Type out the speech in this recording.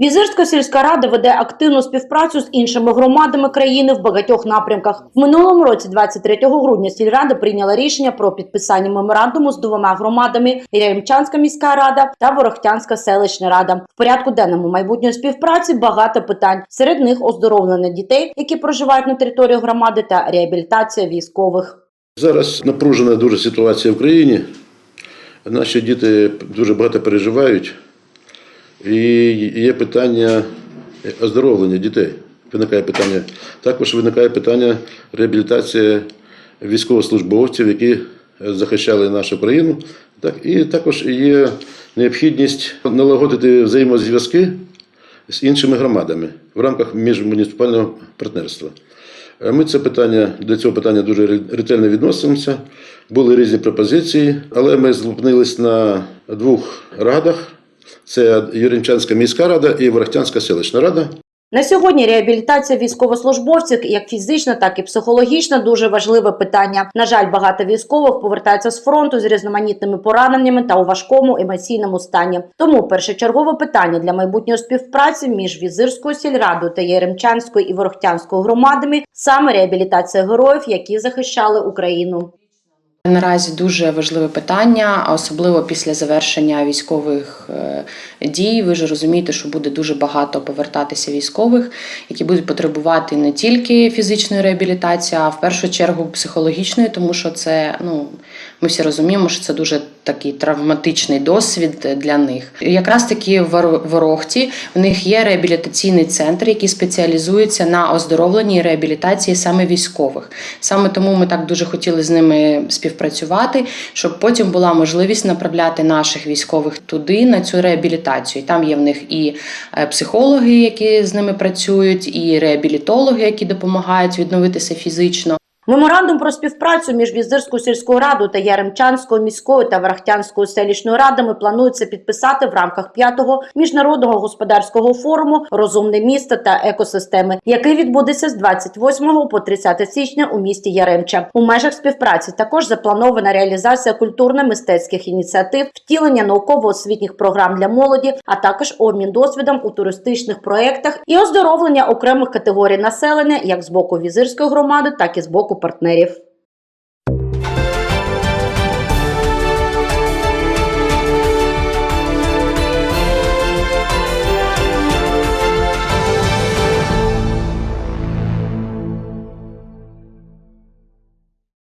Візирська сільська рада веде активну співпрацю з іншими громадами країни в багатьох напрямках. В минулому році, 23 грудня, сільрада прийняла рішення про підписання меморандуму з двома громадами: Яремчанська міська рада та Ворохтянська селищна рада. В порядку денному майбутньої співпраці багато питань. Серед них оздоровлення дітей, які проживають на території громади, та реабілітація військових. Зараз напружена дуже ситуація в країні. Наші діти дуже багато переживають. І є питання оздоровлення дітей. Виникає питання. Також виникає питання реабілітації військовослужбовців, які захищали нашу країну. Так, і також є необхідність налагодити взаємозв'язки з іншими громадами в рамках міжмуніципального партнерства. Е, Ми це питання до цього питання дуже ретельно відносимося. Були різні пропозиції, але ми зупинились на двох радах: це Юринчанська міська рада і Ворохтянська селищна рада. На сьогодні реабілітація військовослужбовців, як фізична, так і психологічна, дуже важливе питання. На жаль, багато військових повертаються з фронту з різноманітними пораненнями та у важкому емоційному стані. Тому першочергове питання для майбутньої співпраці між Візирською сільрадою та Єремчанською і Ворохтянською громадами саме реабілітація героїв, які захищали Україну. Наразі дуже важливе питання, а особливо після завершення військових е, дій. Ви ж розумієте, що буде дуже багато повертатися військових, які будуть потребувати не тільки фізичної реабілітації, а в першу чергу психологічної, тому що це ну ми всі розуміємо, що це дуже такий травматичний досвід для них. Якраз таки в Воро- Ворохті в них є реабілітаційний центр, який спеціалізується на оздоровленні і реабілітації саме військових. Саме тому ми так дуже хотіли з ними співпрацювати, щоб потім була можливість направляти наших військових туди на цю реабілітацію. Там є в них і е, психологи, які з ними працюють, і реабілітологи, які допомагають відновитися фізично. Меморандум про співпрацю між Візирською сільською радою та Яремчанською міською та Варахтянською селищною радами планується підписати в рамках п'ятого міжнародного господарського форуму Розумне місто та екосистеми, який відбудеться з 28 по 30 січня у місті Яремча. У межах співпраці також запланована реалізація культурно-мистецьких ініціатив, втілення науково-освітніх програм для молоді, а також обмін досвідом у туристичних проєктах і оздоровлення окремих категорій населення, як з боку візирської громади, так і з боку партнерів.